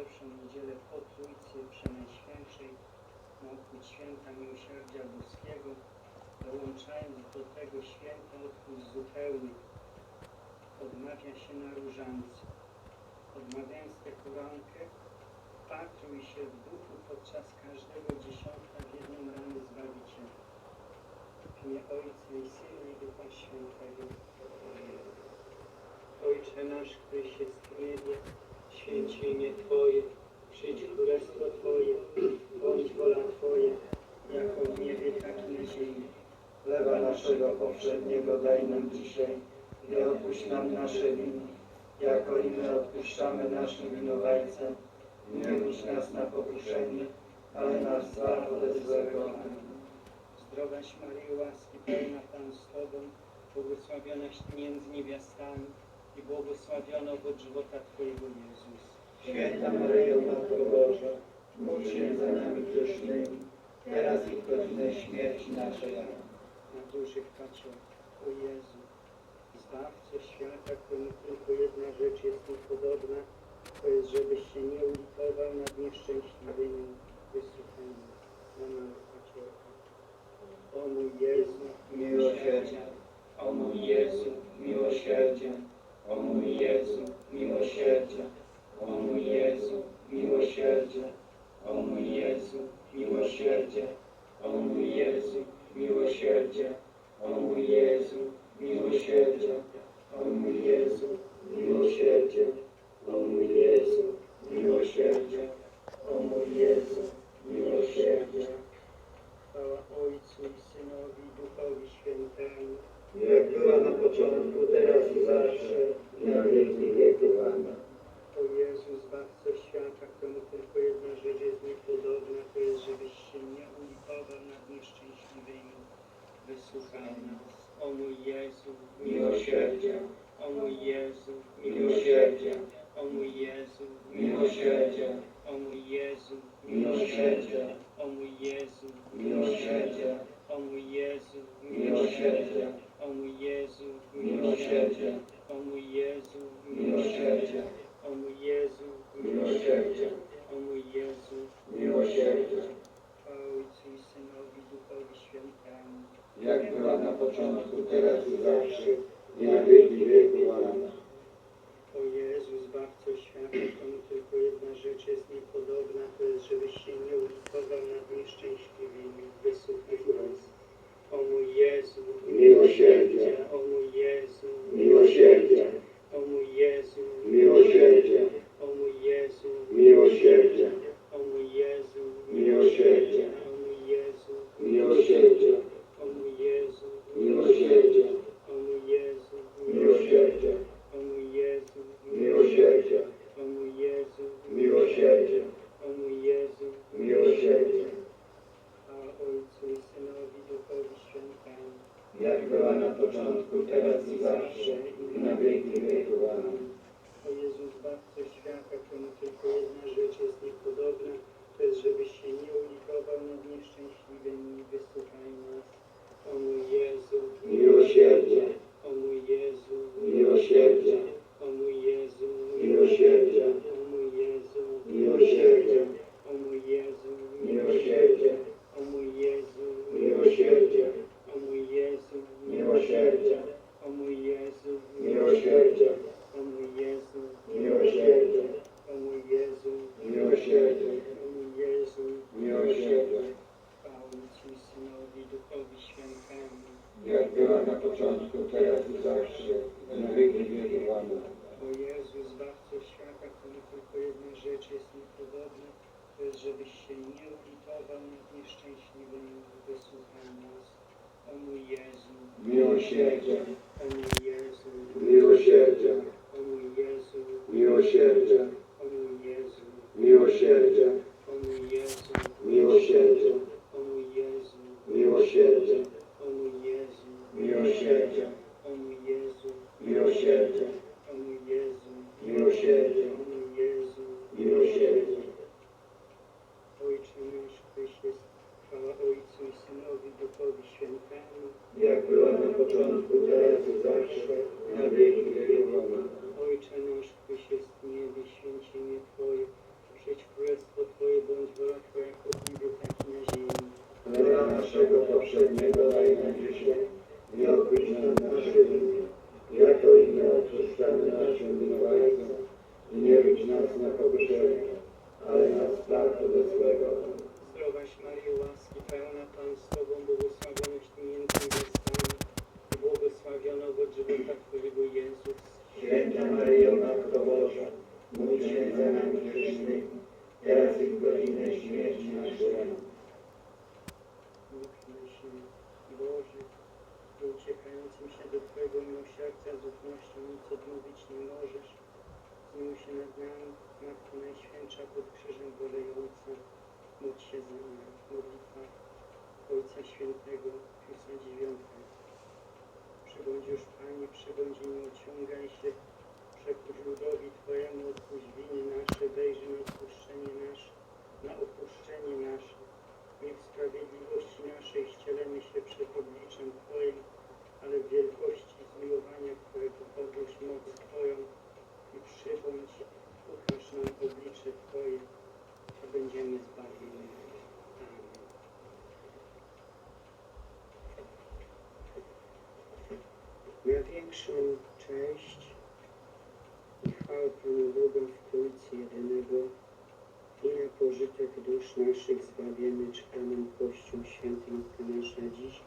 pierwszą niedzielę po Trójcy Przenajświętszej na obchód święta Miłosierdzia Boskiego, dołączając do tego święta odpust zupełny, odmawia się na różańcu. Odmawiając tę koronkę, wpatruj się w duchu podczas każdego dziesiątka w jedną ramy Zbawiciela. W imię Ojca i Syna i Ducha Świętego. Ojcze nasz, któryś jest w niebie, święć imię Twoje, przyjdź królestwo Twoje, bądź wola Twoja, jako w niebie, tak i na ziemi. Chleba naszego powszedniego daj nam dzisiaj i odpuść nam nasze winy, jako i my odpuszczamy naszym winowajcom. Nie wódź nas na pokuszenie, ale nas zbaw ode złego. Amen. Zdrowaś Maryjo, łaski pełna Pan z Tobą, błogosławionaś między niewiastami i błogosławiony owoc żywota Twojego Jezus. Święta Maryjo, Matko Boża, módl się za nami grzesznymi, teraz i w godzinę śmierci naszej. Amen. na dużych kaciołach. O Jezu, Zbawco świata, któremu tylko jedna rzecz jest mu podobna, to jest, żebyś się nie ulitował nad nieszczęśliwymi małych kaciołach. O mój Jezu, Miłosierdzie, o mój Jezu, miłosierdzie, o mój Jezu, miłosierdzie, o mój Jezu, miłosierdzie, o mój Jezu, miłosierdzie, o mój Jezu, miłosierdzie, o mój Jezu, miłosierdzie, o mój Jezu, miłosierdzie, o mój Jezu, miłosierdzie, o mój Jezu, miłosierdzie. chwała Ojcu i Synowi i Duchowi Świętemu, 没，有宣讲。Jak była na początku, teraz i zawsze, i na wieki. Amen. O Jezu, Zbawco świata, któremu tylko jedna rzecz jest niepodobna, to jest, żebyś się nie ulitował nad nieszczęśliwymi. Wysłuchaj nas. O mój Jezu, Miłosierdzie, o mój poprzedniego daj nam dzisiaj i odpuść nam nasze winy, jako i my odpuszczamy naszym winowajcom. I nie wódź nas na pokuszenie, ale nas zbaw ode złego. Zdrowaś Maryjo, łaski pełna Pan z Tobą, błogosławionaś Ty między niewiastami i błogosławiona owoc żywota Twojego Jezus. Święta Maryjo, Matko Boża, módl się za nami grzesznymi, teraz i w godzinę śmierci naszej. Módlmy się, Boże, że uciekającym się do Twojego miłosierdzia z ufnością nic odmówić nie możesz. Zmiłuj się nad nami, Matko Najświętsza pod krzyżem bolejąca. Się za nami. Modlitwa Ojca Świętego Piusa IX. Przybądź już Panie, przybądź i nie ociągaj się. Ludowi Twojemu odpuść winy nasze, wejrzyj na odpuszczenie nasze, na opuszczenie nasze. Niech w sprawiedliwości naszej ścielemy się przed obliczem Twoim, ale w wielkości zmiłowania Twojego podróż moc Twoją i przybądź, ukaż nam oblicze Twoje, a będziemy zbawieni. Amen. Na większą cześć i chwałę Panu Boga w Trójcy Jedynego i na pożytek dusz naszych zbawiemy czytanym Kościół Święty Matka Nasza dziś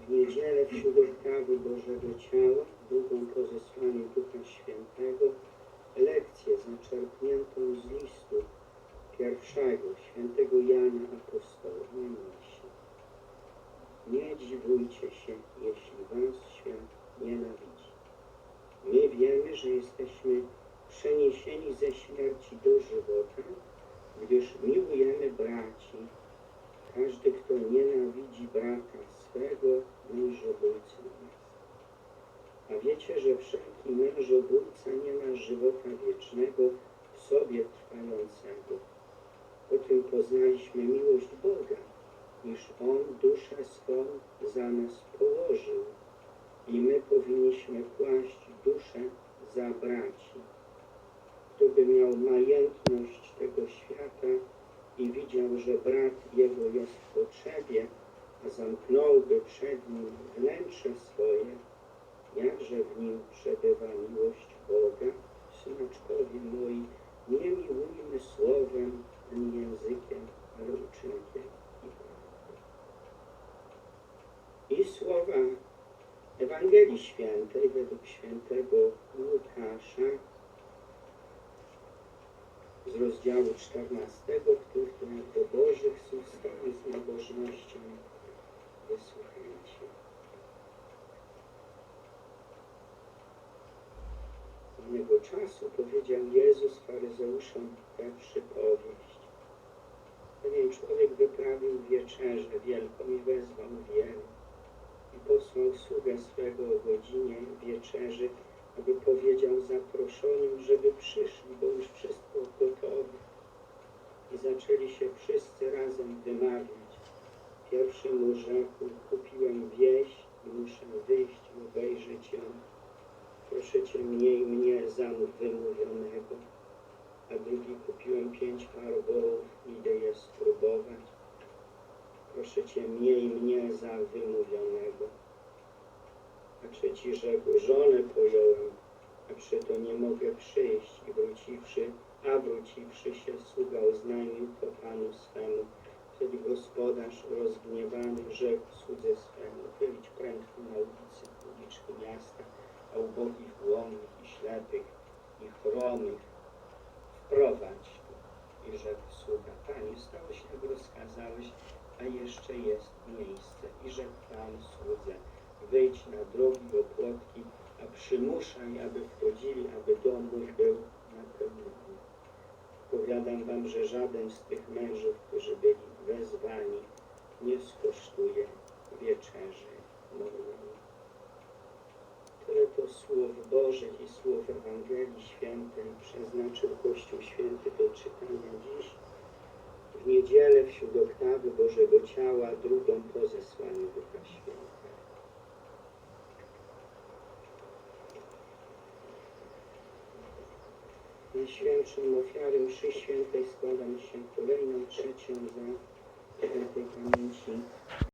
w niedzielę wśród oktawy Bożego Ciała, drugą po zesłaniu Ducha Świętego, lekcję zaczerpniętą z listu pierwszego świętego Jana Apostoła. Nie dziwujcie się, jeśli was świat nienawidzi. My wiemy, że jesteśmy przeniesieni ze śmierci do żywota, gdyż miłujemy braci. Każdy, kto nienawidzi brata swego, mężobójcą jest. A wiecie, że wszelki mężobójca nie ma żywota wiecznego w sobie trwającego. Po tym poznaliśmy miłość Boga, iż On duszę swą za nas położył i my powinniśmy kłaść duszę za braci. Kto by miał majętność tego świata i widział, że brat jego jest w potrzebie, a zamknąłby przed nim wnętrze swoje, jakże w nim przebywa miłość Ewangelii Świętej według świętego Łukasza z rozdziału 14, który do Bożych słów stoi z nabożnością wysłuchajcie. Pewnego czasu powiedział Jezus faryzeuszom tę przypowieść. Pewien człowiek wyprawił wieczerzę wielką i wezwał wielu i posłał sługę swego o godzinie wieczerzy, aby powiedział zaproszonym, żeby przyszli, bo już wszystko gotowe. I zaczęli się wszyscy razem wymawiać. Pierwszy mu rzekł, kupiłem wieś i muszę wyjść i obejrzeć ją. Proszę cię mniej mnie za wymówionego. A drugi kupiłem pięć par wołów, idę je spróbować. Proszę cię mniej mnie za wymówionego. A trzeci rzekł, żonę pojąłem, a przeto nie mogę przyjść. I wróciwszy, a wróciwszy się, sługa oznajmił to panu swemu. Wtedy gospodarz rozgniewany rzekł słudze swemu, wyjdź prędko na ulicy, uliczki miasta, a ubogich, głomnych i ślepych i chromych wprowadź. I rzekł sługa, panie, stało się jak rozkazałeś, a jeszcze jest miejsce. I rzekł pan słudze, wyjdź na drogi opłotki, a przymuszaj, aby wchodzili, aby dom mój był napełniony. Powiadam wam, że żaden z tych mężów, którzy byli wezwani, nie skosztuje wieczerzy mojej. Tyle to słów Bożych i słów Ewangelii Świętej przeznaczył Kościół Święty do czytania dziś niedzielę wśród oktawy Bożego Ciała, drugą po zesłaniu Ducha Świętego. Najświętszą ofiarę mszy świętej składam się kolejną, trzecią za świętej pamięci